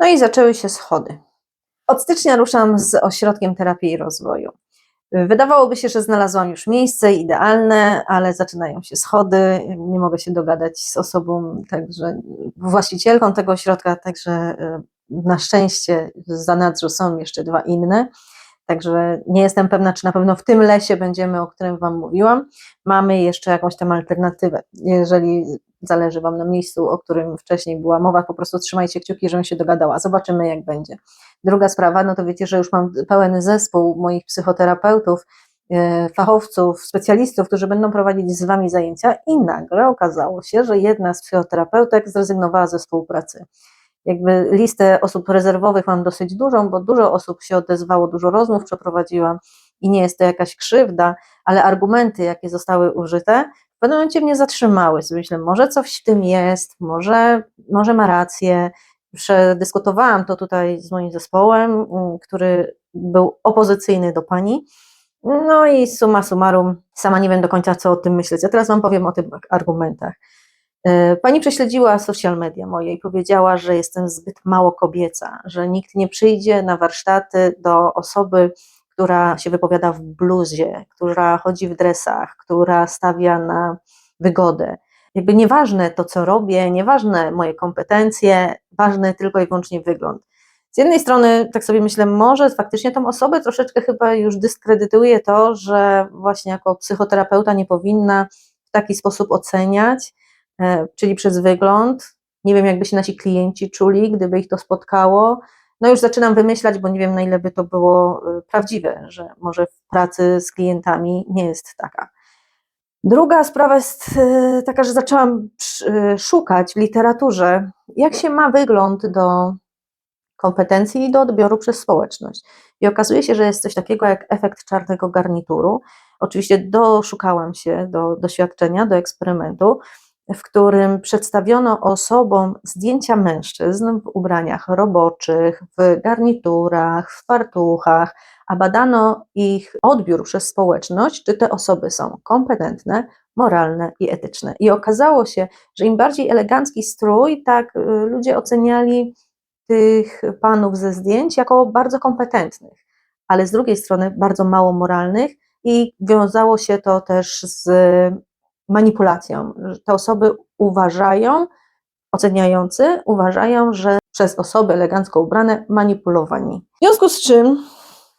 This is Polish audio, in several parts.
No i zaczęły się schody. Od stycznia ruszam z ośrodkiem terapii i rozwoju. Wydawałoby się, że znalazłam już miejsce idealne, ale zaczynają się schody. Nie mogę się dogadać z osobą, także właścicielką tego ośrodka, także y, na szczęście w zanadrzu są jeszcze dwa inne. Także nie jestem pewna, czy na pewno w tym lesie będziemy, o którym Wam mówiłam. Mamy jeszcze jakąś tam alternatywę. Jeżeli zależy Wam na miejscu, o którym wcześniej była mowa, po prostu trzymajcie kciuki, żebym się dogadała. Zobaczymy, jak będzie. Druga sprawa, no to wiecie, że już mam pełen zespół moich psychoterapeutów, e, fachowców, specjalistów, którzy będą prowadzić z Wami zajęcia i nagle okazało się, że jedna z psychoterapeutek zrezygnowała ze współpracy jakby listę osób rezerwowych mam dosyć dużą, bo dużo osób się odezwało, dużo rozmów przeprowadziłam i nie jest to jakaś krzywda, ale argumenty, jakie zostały użyte, w pewnym momencie mnie zatrzymały. Sobie myślę, może coś w tym jest, może, może ma rację. Przedyskutowałam to tutaj z moim zespołem, mm, który był opozycyjny do pani. No i summa summarum, sama nie wiem do końca, co o tym myśleć. A teraz Wam powiem o tych argumentach. E, pani prześledziła social media moje i powiedziała, że jestem zbyt mało kobieca, że nikt nie przyjdzie na warsztaty do osoby, która się wypowiada w bluzie, która chodzi w dresach, która stawia na wygodę. Jakby nieważne to, co robię, nieważne moje kompetencje, ważny tylko i wyłącznie wygląd. Z jednej strony, tak sobie myślę, może faktycznie tą osobę troszeczkę chyba już dyskredytuje to, że właśnie jako psychoterapeuta nie powinna w taki sposób oceniać, E, czyli przez wygląd. Nie wiem, jakby się nasi klienci czuli, gdyby ich to spotkało. No już zaczynam wymyślać, bo nie wiem, na ile by to było e, prawdziwe, że może w pracy z klientami nie jest taka. Druga sprawa jest e, taka, że zaczęłam szukać w literaturze, jak się ma wygląd do kompetencji i do odbioru przez społeczność. I okazuje się, że jest coś takiego jak efekt czarnego garnituru. Oczywiście doszukałam się do doświadczenia, do eksperymentu w którym przedstawiono osobom zdjęcia mężczyzn w ubraniach roboczych, w garniturach, w fartuchach, a badano ich odbiór przez społeczność, czy te osoby są kompetentne, moralne i etyczne. I okazało się, że im bardziej elegancki strój, tak y, ludzie oceniali tych panów ze zdjęć jako bardzo kompetentnych, ale z drugiej strony bardzo mało moralnych i wiązało się to też z manipulacją. Te osoby uważają, oceniający uważają, że przez osoby elegancko ubrane manipulowani. W związku z czym,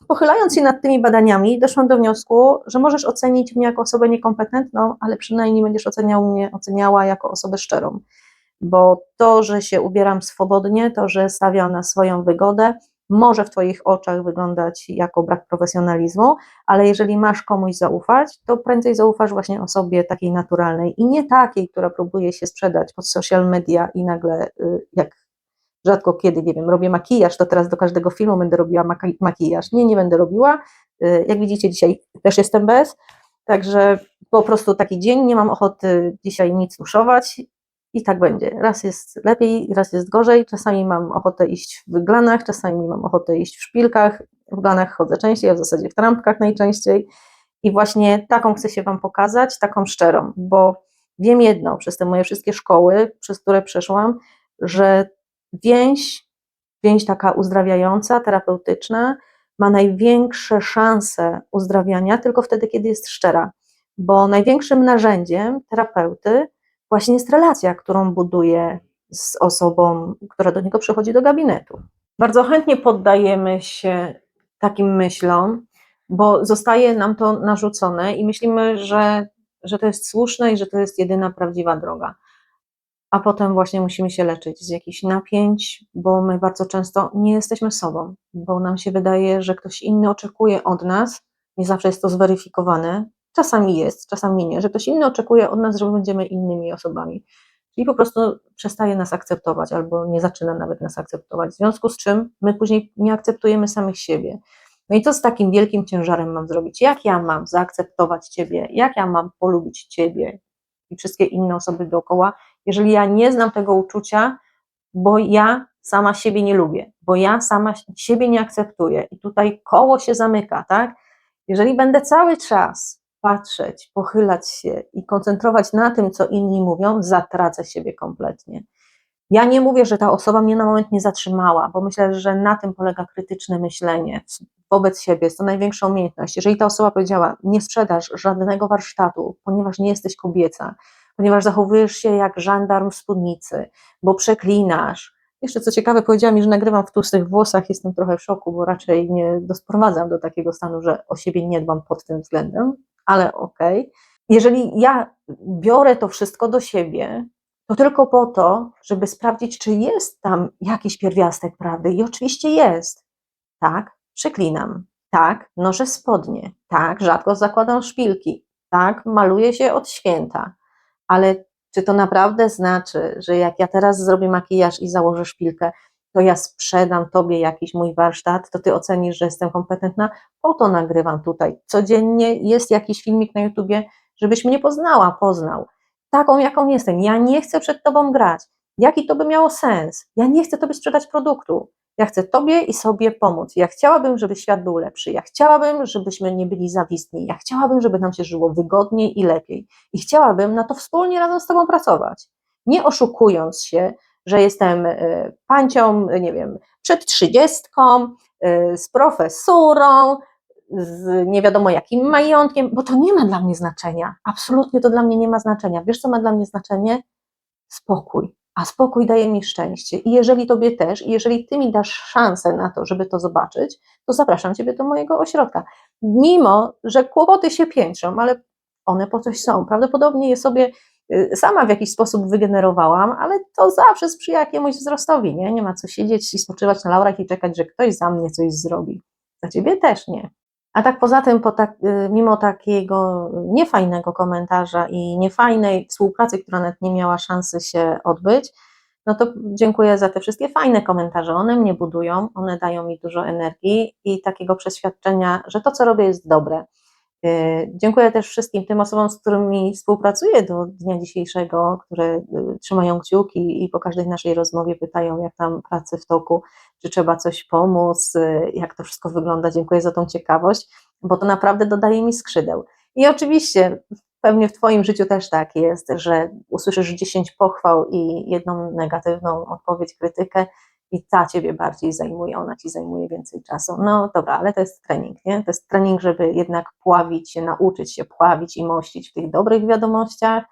pochylając się nad tymi badaniami, doszłam do wniosku, że możesz ocenić mnie jako osobę niekompetentną, ale przynajmniej będziesz oceniał mnie, oceniała jako osobę szczerą. Bo to, że się ubieram swobodnie, to, że stawiam na swoją wygodę, może w Twoich oczach wyglądać jako brak profesjonalizmu, ale jeżeli masz komuś zaufać, to prędzej zaufasz właśnie osobie takiej naturalnej i nie takiej, która próbuje się sprzedać pod social media i nagle, y, jak rzadko kiedy, nie wiem, robię makijaż, to teraz do każdego filmu będę robiła makijaż. Nie, nie będę robiła. Y, jak widzicie, dzisiaj też jestem bez, także po prostu taki dzień, nie mam ochoty dzisiaj nic tuszować i tak będzie. Raz jest lepiej, raz jest gorzej. Czasami mam ochotę iść w glanach, czasami mam ochotę iść w szpilkach. W glanach chodzę częściej, a w zasadzie w trampkach najczęściej. I właśnie taką chcę się Wam pokazać, taką szczerą, bo wiem jedno przez te moje wszystkie szkoły, przez które przeszłam, że więź, więź taka uzdrawiająca, terapeutyczna, ma największe szanse uzdrawiania tylko wtedy, kiedy jest szczera. Bo największym narzędziem terapeuty właśnie jest relacja, którą buduje z osobą, która do niego przychodzi do gabinetu. Bardzo chętnie poddajemy się takim myślom, bo zostaje nam to narzucone i myślimy, że, że to jest słuszne i że to jest jedyna prawdziwa droga. A potem właśnie musimy się leczyć z jakichś napięć, bo my bardzo często nie jesteśmy sobą, bo nam się wydaje, że ktoś inny oczekuje od nas, nie zawsze jest to zweryfikowane, Czasami jest, czasami nie, że ktoś inny oczekuje od nas, że będziemy innymi osobami. Czyli po prostu przestaje nas akceptować albo nie zaczyna nawet nas akceptować. W związku z czym my później nie akceptujemy samych siebie. No i co z takim wielkim ciężarem mam zrobić? Jak ja mam zaakceptować Ciebie? Jak ja mam polubić Ciebie i wszystkie inne osoby dookoła, jeżeli ja nie znam tego uczucia, bo ja sama siebie nie lubię, bo ja sama siebie nie akceptuję i tutaj koło się zamyka, tak? Jeżeli będę cały czas patrzeć, pochylać się i koncentrować na tym, co inni mówią, zatracę siebie kompletnie. Ja nie mówię, że ta osoba mnie na moment nie zatrzymała, bo myślę, że na tym polega krytyczne myślenie wobec siebie, jest to największa umiejętność. Jeżeli ta osoba powiedziała, nie sprzedasz żadnego warsztatu, ponieważ nie jesteś kobieca, ponieważ zachowujesz się jak żandarm w spódnicy, bo przeklinasz. Jeszcze co ciekawe, powiedziała mi, że nagrywam w tłustych włosach, jestem trochę w szoku, bo raczej nie sprowadzam do takiego stanu, że o siebie nie dbam pod tym względem, ale okej. Okay. Jeżeli ja biorę to wszystko do siebie, to tylko po to, żeby sprawdzić, czy jest tam jakiś pierwiastek prawdy. I oczywiście jest. Tak, przeklinam. Tak, noszę spodnie. Tak, rzadko zakładam szpilki. Tak, maluję się od święta. Ale czy to naprawdę znaczy, że jak ja teraz zrobię makijaż i założę szpilkę, to ja sprzedam tobie jakiś mój warsztat, to ty ocenisz, że jestem kompetentna? Po to nagrywam tutaj. Codziennie jest jakiś filmik na YouTubie, żebyś mnie poznała, poznał taką, jaką jestem. Ja nie chcę przed Tobą grać. Jaki to by miało sens? Ja nie chcę Tobie sprzedać produktu. Ja chcę Tobie i sobie pomóc. Ja chciałabym, żeby świat był lepszy. Ja chciałabym, żebyśmy nie byli zawistni. Ja chciałabym, żeby nam się żyło wygodniej i lepiej. I chciałabym na to wspólnie razem z Tobą pracować. Nie oszukując się, że jestem e, pancią, nie wiem, przed trzydziestką, e, z profesurą, z nie wiadomo jakim majątkiem, bo to nie ma dla mnie znaczenia. Absolutnie to dla mnie nie ma znaczenia. Wiesz, co ma dla mnie znaczenie? Spokój. A spokój daje mi szczęście. I jeżeli tobie też, i jeżeli ty mi dasz szansę na to, żeby to zobaczyć, to zapraszam ciebie do mojego ośrodka. Mimo, że kłopoty się piętrzą, ale one po coś są. Prawdopodobnie je sobie y, sama w jakiś sposób wygenerowałam, ale to zawsze sprzyja jakiemuś wzrostowi, nie? Nie ma co siedzieć i spoczywać na laurach i czekać, że ktoś za mnie coś zrobi. Za ciebie też nie. A tak poza tym, po tak, y, mimo takiego niefajnego komentarza i niefajnej współpracy, która nawet nie miała szansy się odbyć, no to dziękuję za te wszystkie fajne komentarze. One mnie budują, one dają mi dużo energii i takiego przeświadczenia, że to, co robię, jest dobre. Y, dziękuję też wszystkim tym osobom, z którymi współpracuję do dnia dzisiejszego, które y, trzymają kciuki i po każdej naszej rozmowie pytają, jak tam pracy w toku, czy trzeba coś pomóc, y, jak to wszystko wygląda. Dziękuję za tą ciekawość, bo to naprawdę dodaje mi skrzydeł. I oczywiście pewnie w Twoim życiu też tak jest, że usłyszysz 10 pochwał i jedną negatywną odpowiedź, krytykę, i ta ciebie bardziej zajmuje, ona ci zajmuje więcej czasu. No dobra, ale to jest trening, nie? To jest trening, żeby jednak pławić się, nauczyć się pławić i mościć w tych dobrych wiadomościach.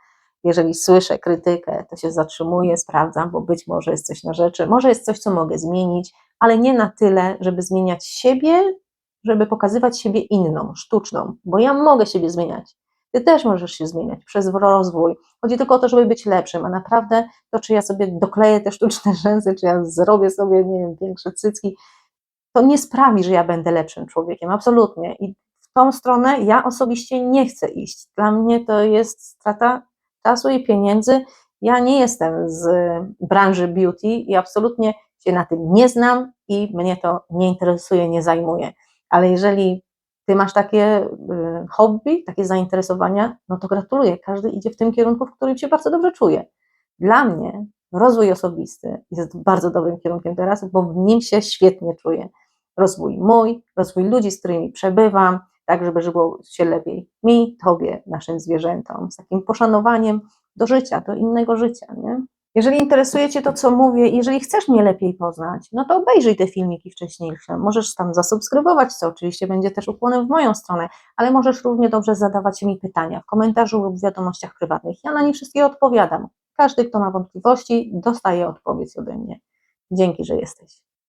Jeżeli słyszę krytykę, to się zatrzymuję, sprawdzam, bo być może jest coś na rzeczy, może jest coś, co mogę zmienić, ale nie na tyle, żeby zmieniać siebie, żeby pokazywać siebie inną, sztuczną, bo ja mogę siebie zmieniać. Ty też możesz się zmieniać przez rozwój. Chodzi tylko o to, żeby być lepszym, a naprawdę to, czy ja sobie dokleję te sztuczne rzęsy, czy ja zrobię sobie, nie wiem, większe cycki, to nie sprawi, że ja będę lepszym człowiekiem, absolutnie. I w tą stronę ja osobiście nie chcę iść. Dla mnie to jest strata czasu i pieniędzy. Ja nie jestem z branży beauty i absolutnie się na tym nie znam i mnie to nie interesuje, nie zajmuje. Ale jeżeli ty masz takie y, hobby, takie zainteresowania, no to gratuluję. Każdy idzie w tym kierunku, w którym się bardzo dobrze czuje. Dla mnie rozwój osobisty jest bardzo dobrym kierunkiem teraz, bo w nim się świetnie czuję. Rozwój mój, rozwój ludzi, z którymi przebywam, tak żeby żyło się lepiej mi, tobie, naszym zwierzętom, z takim poszanowaniem do życia, do innego życia, nie? Jeżeli interesuje Cię to, co mówię, jeżeli chcesz mnie lepiej poznać, no to obejrzyj te filmiki wcześniejsze. Możesz tam zasubskrybować, co oczywiście będzie też ukłonem w moją stronę, ale możesz równie dobrze zadawać mi pytania w komentarzu lub w wiadomościach prywatnych. Ja na nie wszystkie odpowiadam. Każdy, kto ma wątpliwości, dostaje odpowiedź ode mnie. Dzięki, że jesteś.